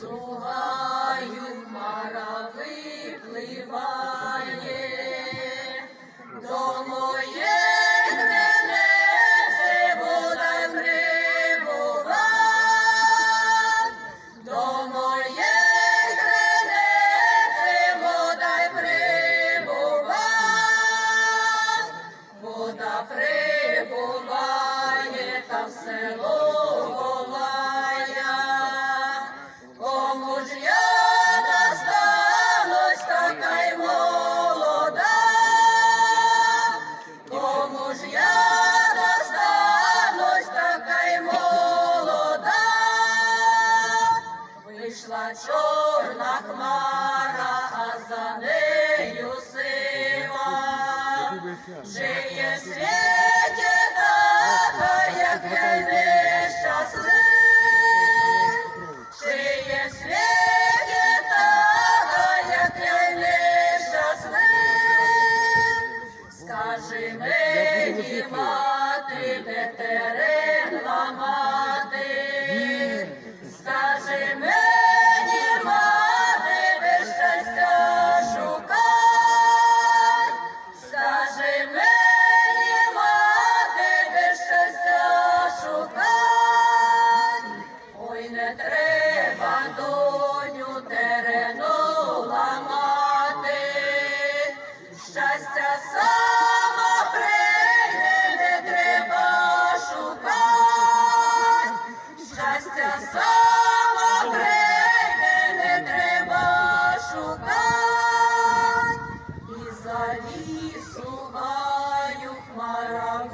Сугаю мара випливає, вода прибуває та в село ховає. Кому ж я достанусь, така й молода, кому ж я достанусь, така й молода, вийшла жиє в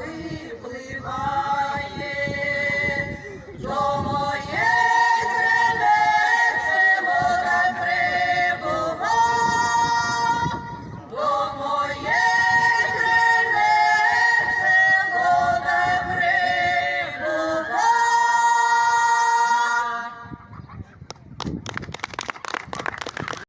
Believe, believe I.